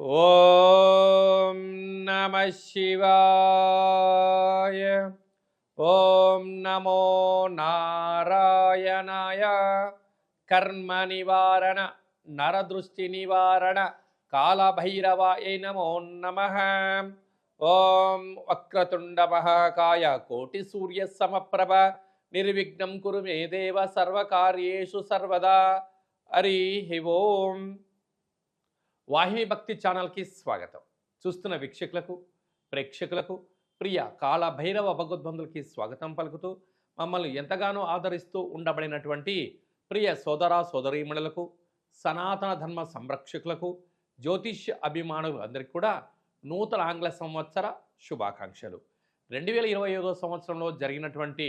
ఓం నమ శివాయ. ఓం నమో నారాయణాయ. కర్మ నివారణ నరదృష్టి నివారణ కాళభైరవాయ నమో నమ. ఓం వక్రతుండ మహాకాయ కోటి సూర్య సమప్రభ నిర్విఘ్నం కురు మే దేవ సర్వకార్యేషు సర్వదా. హరి ఓం. వాహిని భక్తి ఛానల్కి స్వాగతం. చూస్తున్న వీక్షకులకు ప్రేక్షకులకు ప్రియ కాళభైరవ భగవద్బంధులకి స్వాగతం పలుకుతూ మమ్మల్ని ఎంతగానో ఆదరిస్తూ ఉండబడినటువంటి ప్రియ సోదర సోదరీమణులకు సనాతన ధర్మ సంరక్షకులకు జ్యోతిష్య అభిమానులు అందరికీ కూడా నూతన ఆంగ్ల సంవత్సర శుభాకాంక్షలు. రెండు వేల ఇరవై ఐదో సంవత్సరంలో జరిగినటువంటి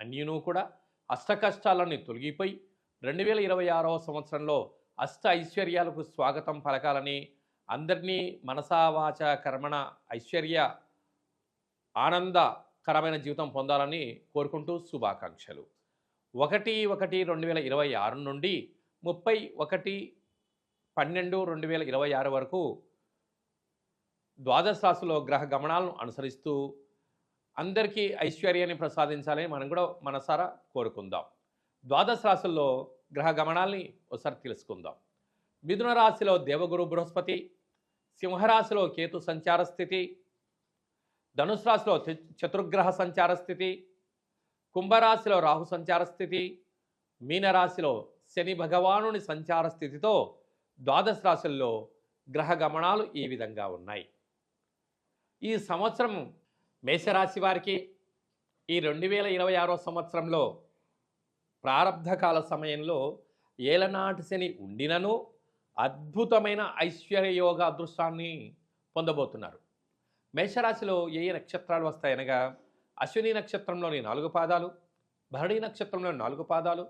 అన్యును కూడా అష్టకష్టాలన్నీ తొలగిపోయి రెండు వేల ఇరవై ఆరవ సంవత్సరంలో అష్ట ఐశ్వర్యాలకు స్వాగతం పలకాలని అందరినీ మనసావాచ కర్మణ ఐశ్వర్య ఆనందకరమైన జీవితం పొందాలని కోరుకుంటూ శుభాకాంక్షలు. ఒకటి ఒకటి రెండు వేల ఇరవై ఆరు నుండి ముప్పై ఒకటి పన్నెండు రెండు వేల ఇరవై ఆరు వరకు ద్వాదశ రాశిలో గ్రహ గమనాలను అనుసరిస్తూ అందరికీ ఐశ్వర్యాన్ని ప్రసాదించాలని మనం కూడా మనసారా కోరుకుందాం. ద్వాదశ రాశుల్లో గ్రహ గమనాల్ని ఒకసారి తెలుసుకుందాం. మిథున రాశిలో దేవగురు బృహస్పతి సింహరాశిలో కేతు సంచార స్థితి ధనుసు రాశిలో చతుర్గ్రహ సంచార స్థితి కుంభరాశిలో రాహు సంచార స్థితి మీనరాశిలో శని భగవానుని సంచార స్థితితో ద్వాదశ రాశుల్లో గ్రహ గమనాలు ఈ విధంగా ఉన్నాయి. ఈ సంవత్సరం మేషరాశి వారికి ఈ రెండు వేల ఇరవై ఆరో సంవత్సరంలో ప్రారంధకాల సమయంలో ఏలనాటి శని ఉండినను అద్భుతమైన ఐశ్వర్యయోగ అదృష్టాన్ని పొందబోతున్నారు. మేషరాశిలో ఏ ఏ నక్షత్రాలు వస్తాయనగా అశ్విని నక్షత్రంలోని నాలుగు పాదాలు భరణి నక్షత్రంలోని నాలుగు పాదాలు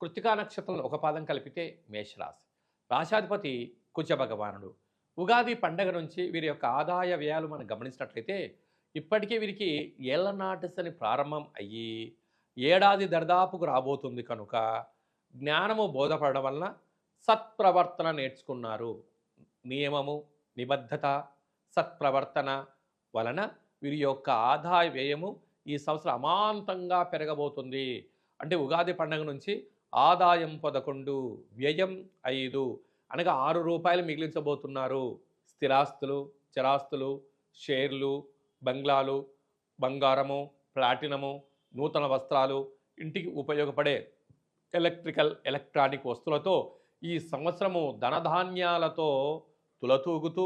కృతికా నక్షత్రంలో ఒక పాదం కలిపితే మేషరాశి. రాశాధిపతి కుజ భగవానుడు ఉగాది పండగ నుంచి వీరి యొక్క ఆదాయ వ్యయాలు మనం గమనించినట్లయితే ఇప్పటికే వీరికి ఏళ్ళనాటి శని ప్రారంభం అయ్యి ఏడాది దర్దాపుకు రాబోతుంది కనుక జ్ఞానము బోధపడడం వలన సత్ప్రవర్తన నేర్చుకున్నారు. నియమము నిబద్ధత సత్ప్రవర్తన వలన వీరి యొక్క ఆదాయ వ్యయము ఈ సంవత్సరం అమాంతంగా పెరగబోతుంది. అంటే ఉగాది పండుగ నుంచి ఆదాయం పదకొండు వ్యయం ఐదు అనగా ఆరు రూపాయలు మిగిలించబోతున్నారు. స్థిరాస్తులు చరాస్తులు షేర్లు బంగ్లాలు బంగారము ప్లాటినము నూతన వస్త్రాలు ఇంటికి ఉపయోగపడే ఎలక్ట్రికల్ ఎలక్ట్రానిక్ వస్తువులతో ఈ సంవత్సరము ధనధాన్యాలతో తులతూగుతూ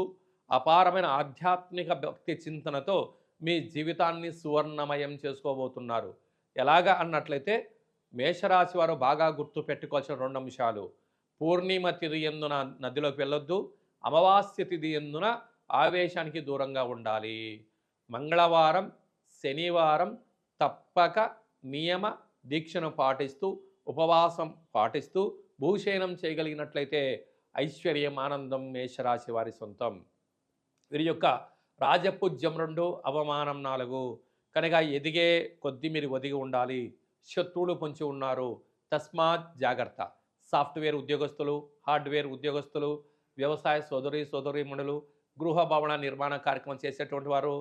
అపారమైన ఆధ్యాత్మిక భక్తి చింతనతో మీ జీవితాన్ని సువర్ణమయం చేసుకోబోతున్నారు. ఎలాగా అన్నట్లయితే మేషరాశి వారు బాగా గుర్తు పెట్టుకోవాల్సిన రెండు అంశాలు. పూర్ణిమ తిథి ఎందున నదిలోకి వెళ్ళొద్దు అమావాస్య తిథి ఎందున ఆవేశానికి దూరంగా ఉండాలి. మంగళవారం శనివారం తప్పక నియమ దీక్షను పాటిస్తూ ఉపవాసం పాటిస్తూ భూషయనం చేయగలిగినట్లయితే ఐశ్వర్యం ఆనందం మేషరాశి వారి సొంతం. వీరి యొక్క రాజపూజ్యం రెండు అవమానం నాలుగు. కనుక ఎదిగే కొద్ది మీరు ఒదిగి ఉండాలి. శత్రువులు పొంచి ఉన్నారు. తస్మాత్ జాగ్రత్త. సాఫ్ట్వేర్ ఉద్యోగస్తులు హార్డ్వేర్ ఉద్యోగస్తులు వ్యవసాయ సోదరి సోదరీమణులు గృహ భవన నిర్మాణ కార్యక్రమం చేసేటువంటి వారు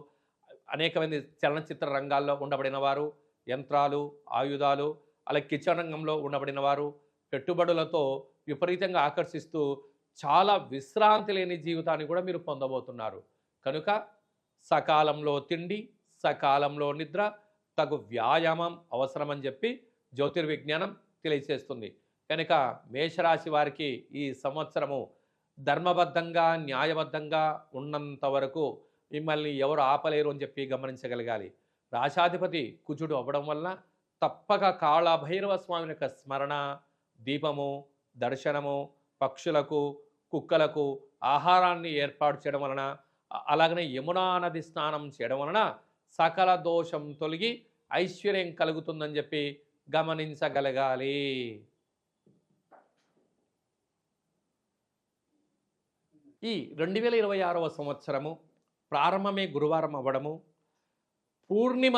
అనేకమంది చలనచిత్ర రంగాల్లో ఉండబడిన వారు యంత్రాలు ఆయుధాలు అలాగే కిచెన్ రంగంలో ఉండబడిన వారు పెట్టుబడులతో విపరీతంగా ఆకర్షిస్తూ చాలా విశ్రాంతి లేని జీవితాన్ని కూడా మీరు పొందబోతున్నారు. కనుక సకాలంలో తిండి సకాలంలో నిద్ర తగు వ్యాయామం అవసరమని చెప్పి జ్యోతిర్విజ్ఞానం తెలియజేస్తుంది కనుక మేషరాశి వారికి ఈ సంవత్సరము ధర్మబద్ధంగా న్యాయబద్ధంగా ఉన్నంత వరకు మిమ్మల్ని ఎవరు ఆపలేరు అని చెప్పి గమనించగలగాలి. రాశాధిపతి కుజుడు అవ్వడం వలన తప్పక కాళభైరవ స్వామి యొక్క స్మరణ దీపము దర్శనము పక్షులకు కుక్కలకు ఆహారాన్ని ఏర్పాటు చేయడం వలన అలాగనే యమునా నది స్నానం చేయడం వలన సకల దోషం తొలగి ఐశ్వర్యం కలుగుతుందని చెప్పి గమనించగలగాలి. ఈ రెండు వేల ఇరవై ఆరవ సంవత్సరము ప్రారంభమే గురువారం అవ్వడము. పూర్ణిమ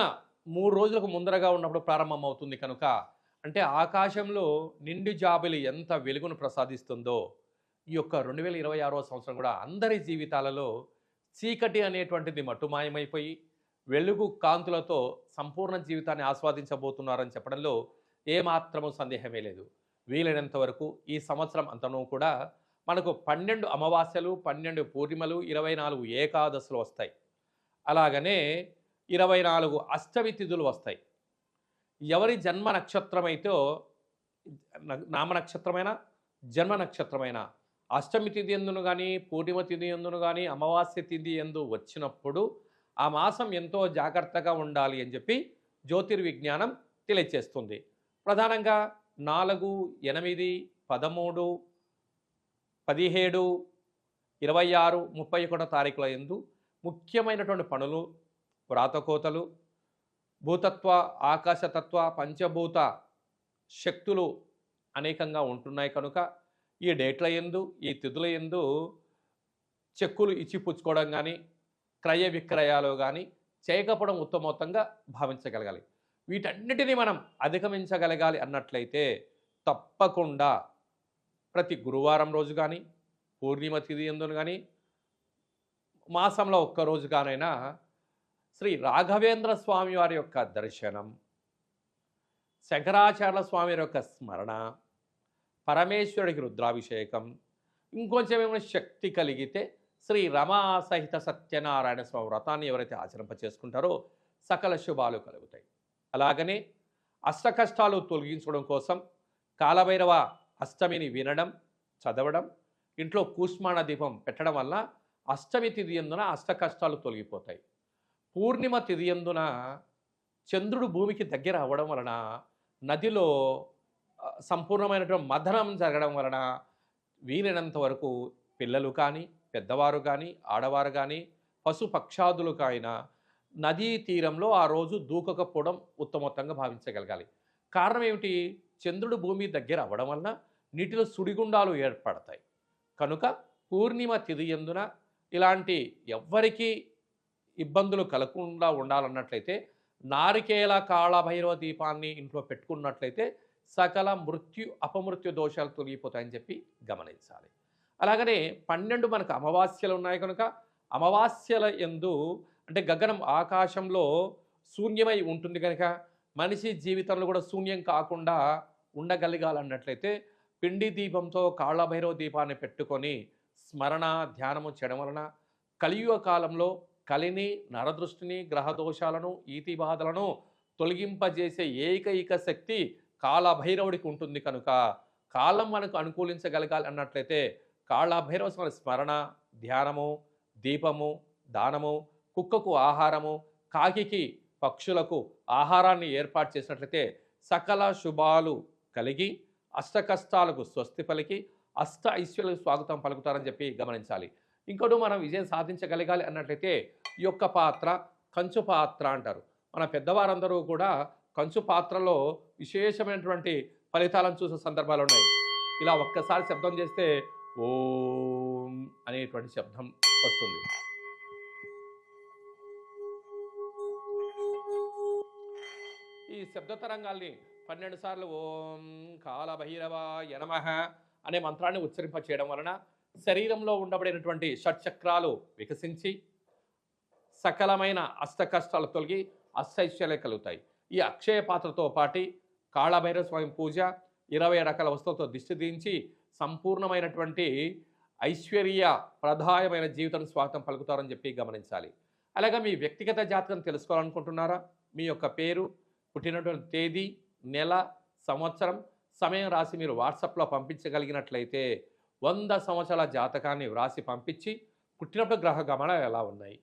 మూడు రోజులకు ముందరగా ఉన్నప్పుడు ప్రారంభం అవుతుంది కనుక అంటే ఆకాశంలో నిండు జాబిలి ఎంత వెలుగును ప్రసాదిస్తుందో ఈ యొక్క రెండు వేల ఇరవై ఆరో సంవత్సరం కూడా అందరి జీవితాలలో చీకటి అనేటువంటిది మట్టుమాయమైపోయి వెలుగు కాంతులతో సంపూర్ణ జీవితాన్ని ఆస్వాదించబోతున్నారని చెప్పడంలో ఏమాత్రము సందేహమే లేదు. వీలైనంత వరకు ఈ సంవత్సరం అంతనూ కూడా మనకు పన్నెండు అమావాస్యలు పన్నెండు పూర్ణిమలు ఇరవై నాలుగు ఏకాదశులు వస్తాయి. అలాగనే ఇరవై నాలుగు అష్టమి తిథులు వస్తాయి. ఎవరి జన్మ నక్షత్రమైతే నామ నక్షత్రమైన జన్మ నక్షత్రమైన అష్టమి తిథి ఎందును కానీ పూర్ణిమ తిథి ఎందును కానీ అమావాస్య తిథి ఎందు వచ్చినప్పుడు ఆ మాసం ఎంతో జాగ్రత్తగా ఉండాలి అని చెప్పి జ్యోతిర్విజ్ఞానం తెలియచేస్తుంది. ప్రధానంగా నాలుగు ఎనిమిది పదమూడు పదిహేడు ఇరవై ఆరు ముప్పై ఒకటో తారీఖుల ఎందు ముఖ్యమైనటువంటి పనులు వ్రాతకోతలు భూతత్వ ఆకాశతత్వ పంచభూత శక్తులు అనేకంగా ఉంటున్నాయి కనుక ఈ డేట్ల ఎందు ఈ తిథుల ఎందు చెక్కులు ఇచ్చి పుచ్చుకోవడం కానీ క్రయ విక్రయాలు కానీ చేయకపోవడం ఉత్తమోత్తంగా భావించగలగాలి. వీటన్నిటినీ మనం అధిగమించగలగాలి అన్నట్లయితే తప్పకుండా ప్రతి గురువారం రోజు కానీ పూర్ణిమ తిథి ఎందును కానీ మాసంలో ఒక్క కానైనా శ్రీ రాఘవేంద్ర స్వామి వారి యొక్క దర్శనం శంకరాచార్య స్వామి వారి యొక్క స్మరణ పరమేశ్వరుడికి రుద్రాభిషేకం ఇంకొంచెం ఏమైనా శక్తి కలిగితే శ్రీ రమా సహిత సత్యనారాయణ స్వామి వ్రతాన్ని ఎవరైతే ఆచరింప చేసుకుంటారో సకల శుభాలు కలుగుతాయి. అలాగనే అష్టకష్టాలు తొలగించడం కోసం కాలభైరవ అష్టమిని వినడం చదవడం ఇంట్లో కూష్మాణ దీపం పెట్టడం వల్ల అష్టమి తిథి అష్ట కష్టాలు తొలగిపోతాయి. పూర్ణిమ తిథి చంద్రుడు భూమికి దగ్గర అవ్వడం వలన నదిలో సంపూర్ణమైనటువంటి మథనం జరగడం వలన వీలైనంత వరకు పిల్లలు కానీ పెద్దవారు కానీ ఆడవారు కానీ పశు పక్షాదులు కాయినా నదీ తీరంలో ఆ రోజు దూకకపోవడం ఉత్తమోత్తంగా భావించగలగాలి. కారణం ఏమిటి? చంద్రుడు భూమి దగ్గర అవ్వడం వలన నీటిలో సుడిగుండాలు ఏర్పడతాయి. కనుక పూర్ణిమ తిథి ఎందున ఇలాంటి ఎవ్వరికీ ఇబ్బందులు కలగకుండా ఉండాలన్నట్లయితే నారికేల కాళభైరవ దీపాన్ని ఇంట్లో పెట్టుకున్నట్లయితే సకల మృత్యు అపమృత్యు దోషాలు తొలగిపోతాయని చెప్పి గమనించాలి. అలాగనే పన్నెండు మనకు అమావాస్యలు ఉన్నాయి కనుక అమావాస్యల ఎందు అంటే గగనం ఆకాశంలో శూన్యమై ఉంటుంది కనుక మనిషి జీవితంలో కూడా శూన్యం కాకుండా ఉండగలగాలన్నట్లయితే పిండి దీపంతో కాళ్ళభైరవ దీపాన్ని పెట్టుకొని స్మరణ ధ్యానము చేయడం వలన కలియుగ కాలంలో కలిని నరదృష్టిని గ్రహదోషాలను ఈతి బాధలను తొలగింపజేసే ఏకైక శక్తి కాళభైరవుడికి ఉంటుంది కనుక కాలం మనకు అనుకూలించగలగాలి అన్నట్లయితే కాళభైరవ స్మరణ ధ్యానము దీపము దానము కుక్కకు ఆహారము కాకికి పక్షులకు ఆహారాన్ని ఏర్పాటు చేసినట్లయితే సకల శుభాలు కలిగి అష్ట కష్టాలకు స్వస్తి పలికి అష్ట ఐశ్వర్యాలకు స్వాగతం పలుకుతారని చెప్పి గమనించాలి. ఇంకోటి మనం విజయం సాధించగలగాలి అన్నట్లయితే ఈ యొక్క పాత్ర కంచు పాత్ర అంటారు. మన పెద్దవారందరూ కూడా కంచు పాత్రలో విశేషమైనటువంటి ఫలితాలను చూసే సందర్భాలు ఉన్నాయి. ఇలా ఒక్కసారి శబ్దం చేస్తే ఓం అనేటువంటి శబ్దం వస్తుంది. ఈ శబ్ద తరంగాల్ని పన్నెండు సార్లు ఓం కాలభైరవ యనమః అనే మంత్రాన్ని ఉచ్చరింప చేయడం వలన శరీరంలో ఉండబడినటువంటి షట్చక్రాలు వికసించి సకలమైన అష్టకష్టాలు తొలగి అష్టైశ్వర్యాలు కలుగుతాయి. ఈ అక్షయ పాత్రతో పాటి కాళభైరవ స్వామి పూజ ఇరవై రకాల వస్తువులతో దిష్టి దించి సంపూర్ణమైనటువంటి ఐశ్వర్య ప్రధానమైన జీవితం స్వాగతం పలుకుతారని చెప్పి గమనించాలి. అలాగే మీ వ్యక్తిగత జాతకం తెలుసుకోవాలనుకుంటున్నారా? మీ యొక్క పేరు పుట్టినటువంటి తేదీ నెల సంవత్సరం సమయం రాసి మీరు వాట్సాప్లో పంపించగలిగినట్లయితే వంద సంవత్సరాల జాతకాన్ని వ్రాసి పంపించి పుట్టినప్పుడు గ్రహ గమనాలు ఎలా ఉన్నాయి?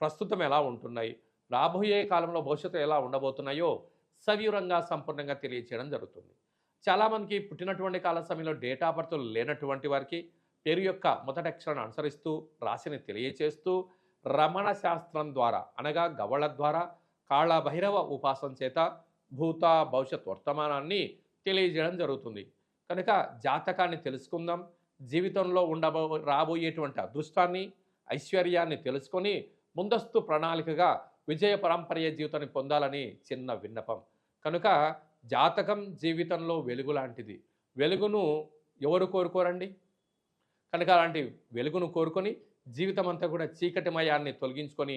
ప్రస్తుతం ఎలా ఉంటున్నాయి? రాబోయే కాలంలో భవిష్యత్తు ఎలా ఉండబోతున్నాయో సవివరంగా సంపూర్ణంగా తెలియచేయడం జరుగుతుంది. చాలామందికి పుట్టినటువంటి కాల సమయంలో డేటా బర్త్ లేనటువంటి వారికి పేరు యొక్క మొదటి అక్షరాన్ని అనుసరిస్తూ రాశిని తెలియచేస్తూ రమణ శాస్త్రం ద్వారా అనగా గవళ ద్వారా కాళ భైరవ ఉపాసన చేత భూత భవిష్యత్ వర్తమానాన్ని తెలియజేయడం జరుగుతుంది. కనుక జాతకాన్ని తెలుసుకుందాం. జీవితంలో ఉండబో రాబోయేటువంటి అదృష్టాన్ని ఐశ్వర్యాన్ని తెలుసుకొని ముందస్తు ప్రణాళికగా విజయ పరంపర్య జీవితాన్ని పొందాలని చిన్న విన్నపం. కనుక జాతకం జీవితంలో వెలుగు లాంటిది వెలుగును ఎవరు కోరుకోరండి? కనుక అలాంటి వెలుగును కోరుకొని జీవితం అంతా కూడా చీకటిమయాన్ని తొలగించుకొని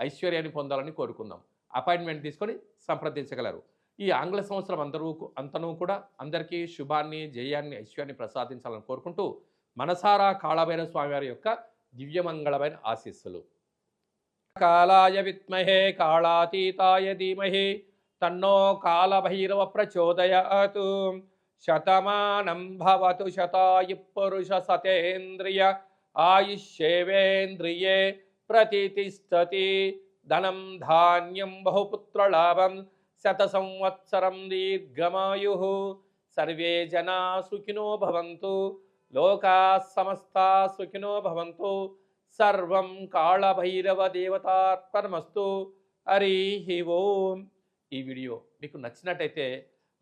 ఐశ్వర్యాన్ని పొందాలని కోరుకుందాం. అపాయింట్మెంట్ తీసుకొని సంప్రదించగలరు. ఈ ఆంగ్ల సంవత్సరం అందరూ అంతనూ కూడా అందరికీ శుభాన్ని జయాన్ని ఐశ్వర్యాన్ని ప్రసాదించాలని కోరుకుంటూ మనసారా కాళభైరవ స్వామివారి యొక్క దివ్యమంగళమైన ఆశీస్సులు. కాలాయ విత్మహే కాళాతీతాయ ధీమహి తన్నో కాలభైరవ ప్రచోదయాతు. శతమానం భవతు శతాయు పురుష సతేంద్రియ ఆయుష్యేవేంద్రియే ప్రతిష్టతి ధనం ధాన్యం బహుపుత్రలాభం శత సంవత్సరం దీర్ఘమాయు సర్వే జనా సుఖినో భవంతు లోకా సమస్తా సుఖినో భవంతు సర్వం కాళభైరవ దేవతార్పణమస్తు హరి ఓం ఈ వీడియో మీకు నచ్చినట్టయితే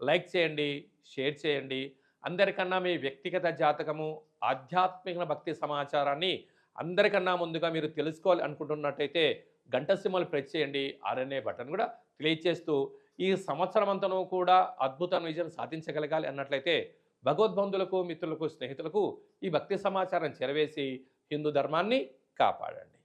లైక్ చేయండి షేర్ చేయండి. అందరికన్నా మీ వ్యక్తిగత జాతకము ఆధ్యాత్మిక భక్తి సమాచారాన్ని అందరికన్నా ముందుగా మీరు తెలుసుకోవాలి అనుకుంటున్నట్టయితే గంట సింహలు ప్రెస్ చేయండి. ఆర్ఎన్ఏ బటన్ కూడా తెలియచేస్తూ ఈ సంవత్సరం కూడా అద్భుతం విజయం సాధించగలగాలి అన్నట్లయితే భగవద్బంధులకు మిత్రులకు స్నేహితులకు ఈ భక్తి సమాచారం చేరవేసి హిందూ ధర్మాన్ని కాపాడండి.